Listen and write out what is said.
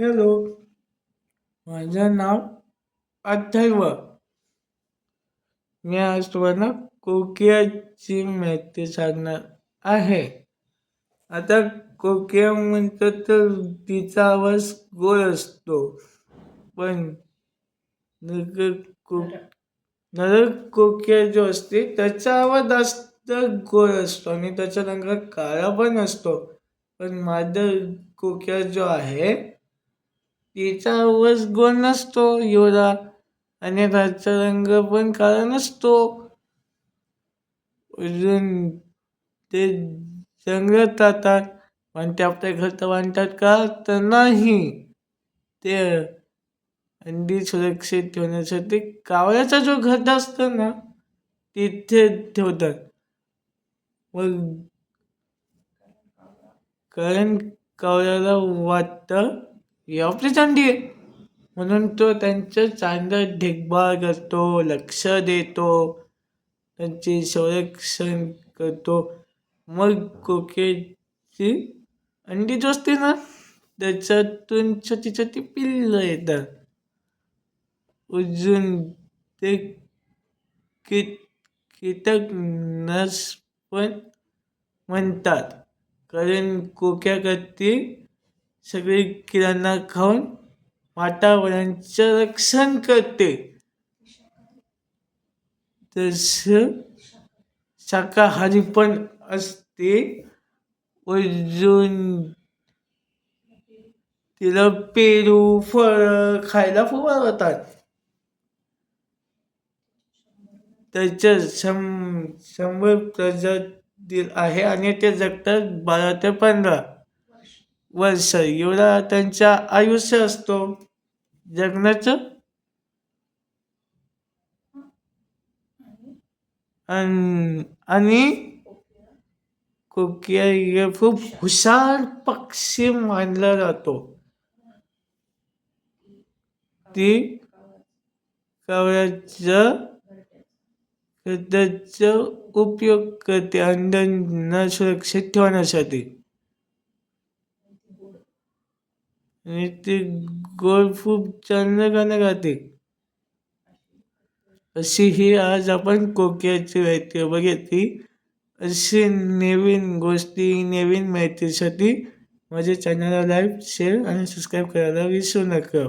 Hello. माझं नाव अथर्व. मी आज तुम्हाला कोकियाची माहिती सांगणार आहे. आता कोकिया म्हणतो तर तिचा आवाज गोड असतो. पण नरक को कोकिया जो असते त्याचा आवाज जास्त गोड असतो आणि त्याचा रंग काळा पण असतो. पण मादर कोकिया जो आहे तिचा आवाज गोल नसतो एवढा आणि त्याचा रंग पण काळा नसतो. अजून ते जंगलात जातात पण ते आपल्या घरचं बांधतात का? तर नाही. ते अंडी सुरक्षित ठेवण्यासाठी कावळ्याचा जो घर असतो ना तिथे ठेवतात. मग कारण कावळ्याला वाटतं ही आपली आहे. म्हणून तो त्यांचं चांगलं देखभाल करतो लक्ष देतो त्यांचे संरक्षण करतो. मग कोकेची अंडी जो असते ना त्याच्यातून छोटी छोटी पिल्लं येतात. अजून ते कीट कीटक नस पण म्हणतात. कारण कोक्या करते सगळी किराणा खाऊन वातावरणाचं रक्षण करते. तसं शाकाहारी पण असते. अजून तिला पेरू फळ खायला खूप आवडतात. त्याच्या शं शंभर प्रजाती आहे आणि ते जगतात बारा ते पंधरा. वर्ष एवढा त्यांचा आयुष्य असतो. जगण्याचं? आणि? कोकिया हे खूप हुशार पक्षी मानला जातो. ती कवळ्याच उपयोग करते. अंड्यांना सुरक्षित ठेवण्यासाठी. आणि ती गोड खूप चांगलं गाणं गाते. अशी ही आज आपण कोकियाची माहिती बघितली. अशी नवीन गोष्टी नवीन माहितीसाठी माझ्या चॅनलला लाईक शेअर आणि सबस्क्राईब करायला विसरू नका.